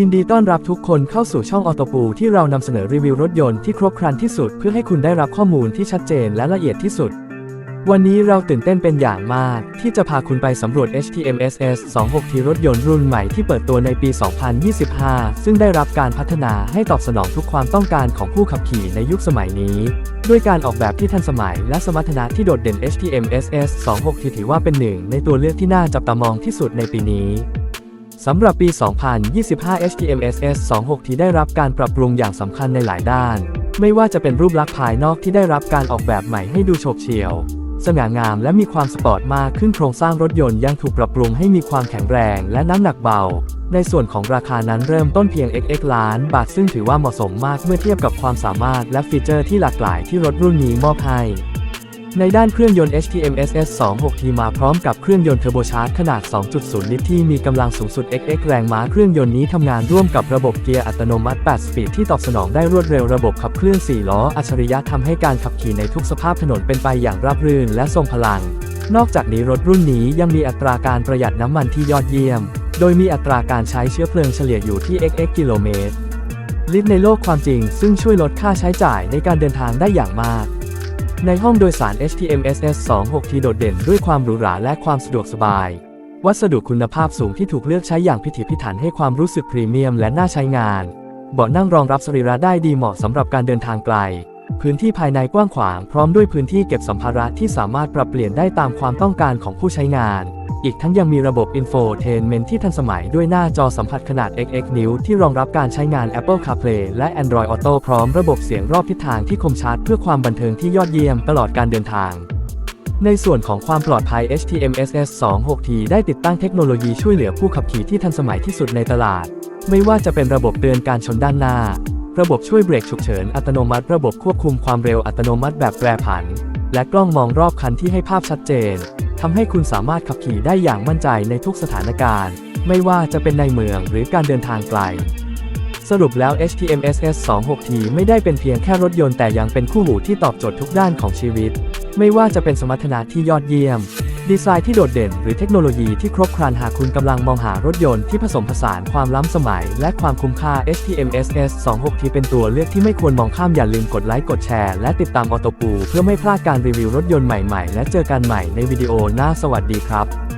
ยินดีต้อนรับทุกคนเข้าสู่ช่องออโตปูที่เรานำเสนอรีวิวรถยนต์ที่ครบครันที่สุดเพื่อให้คุณได้รับข้อมูลที่ชัดเจนและละเอียดที่สุด วันนี้เราตื่นเต้นเป็นอย่างมาก ที่จะพาคุณไปสำรวจ HTMSS 26ทีรถยนต์รุ่นใหม่ที่เปิดตัวในปี 2025 ซึ่งได้รับการพัฒนาให้ตอบสนองทุกความต้องการของผู้ขับขี่ในยุคสมัยนี้ ด้วยการออกแบบที่ทันสมัยและสมรรถนะที่โดดเด่น HTMSS 26ทีถือว่าเป็นหนึ่งในตัวเลือกที่น่าจับตามองที่สุดในปีนี้ สำหรับปี 2025 HTMSS 26 ที่ได้รับการปรับปรุงอย่างสำคัญในหลายด้าน ไม่ว่าจะเป็นรูปลักษณ์ภายนอกที่ได้รับการออกแบบใหม่ให้ดูโฉบเฉี่ยว สง่างามและมีความสปอร์ตมากขึ้นโครงสร้างรถยนต์ยังถูกปรับปรุงให้มีความแข็งแรงและน้ำหนักเบา ในส่วนของราคานั้นเริ่มต้นเพียง XX ล้านบาทซึ่งถือว่าเหมาะสมมากเมื่อเทียบกับความสามารถและฟีเจอร์ที่หลากหลายที่รถรุ่นนี้มอบให้ ในด้านเครื่องยนต์ HTMSS 26T มาพร้อมกับเครื่องยนต์เทอร์โบชาร์จขนาด 2.0 ลิตรที่มีกำลังสูงสุด XX แรงม้าเครื่องยนต์นี้ทำงานร่วมกับระบบเกียร์อัตโนมัติ 8 สปีดที่ตอบสนองได้รวดเร็วระบบขับเคลื่อน 4 ล้อ อัจฉริยะทำให้การขับขี่ในทุกสภาพถนนเป็นไปอย่างราบรื่นและทรงพลัง นอกจากนี้รถรุ่นนี้ยังมีอัตราการประหยัดน้ำมันที่ยอดเยี่ยม โดยมีอัตราการใช้เชื้อเพลิงเฉลี่ยอยู่ที่ XX กิโลเมตรลิตรในโลกความจริง ซึ่งช่วยลดค่าใช้จ่ายในการเดินทางได้อย่างมาก ในห้องโดยสาร HTMSS 26ที่โดดเด่นด้วยความหรูหราและความสะดวกสบาย วัสดุคุณภาพสูงที่ถูกเลือกใช้อย่างพิถีพิถันให้ความรู้สึกพรีเมียมและน่าใช้งาน เบาะนั่งรองรับสรีระได้ดีเหมาะสำหรับการเดินทางไกล พื้นที่ภายในกว้างขวางพร้อมด้วยพื้นที่เก็บสัมภาระที่สามารถปรับเปลี่ยนได้ตามความต้องการของผู้ใช้งาน อีกทั้งยังมีระบบ Infotainment ที่ทันสมัยด้วยหน้าจอสัมผัสขนาด XX นิ้วที่รองรับการใช้งาน Apple CarPlay และ Android Auto พร้อมระบบเสียงรอบทิศทางที่คมชัดเพื่อความบันเทิงที่ยอดเยี่ยมตลอดการเดินทางในส่วนของความปลอดภัย HTMSS 26T ได้ติดตั้งเทคโนโลยีช่วยเหลือผู้ขับขี่ที่ทันสมัยที่สุดในตลาด ไม่ว่าจะเป็นระบบเตือนการชนด้านหน้า ระบบช่วยเบรกฉุกเฉินอัตโนมัติ ระบบควบคุมความเร็วอัตโนมัติแบบแปรผัน และกล้องมองรอบคันที่ให้ภาพชัดเจนทำให้คุณสามารถขับขี่ได้อย่างมั่นใจในทุกสถานการณ์ ไม่ว่าจะเป็นในเมืองหรือการเดินทางไกล สรุปแล้ว HTMSS 26T ไม่ได้เป็นเพียงแค่รถยนต์แต่ยังเป็นคู่หูที่ตอบโจทย์ทุกด้านของชีวิต ไม่ว่าจะเป็นสมรรถนะที่ยอดเยี่ยม ดีไซน์ที่โดดเด่นหรือเทคโนโลยีที่ครบครันหากคุณกำลังมองหารถยนต์ที่ผสมผสานความล้ำสมัย และความคุ้มค่า HTMSS 26T เป็นตัวเลือกที่ไม่ควรมองข้ามอย่าลืมกดไลค์กดแชร์ และติดตามออโตปูเพื่อไม่พลาดการรีวิวรถยนต์ใหม่ๆ และเจอกันใหม่ในวิดีโอหน้าสวัสดีครับ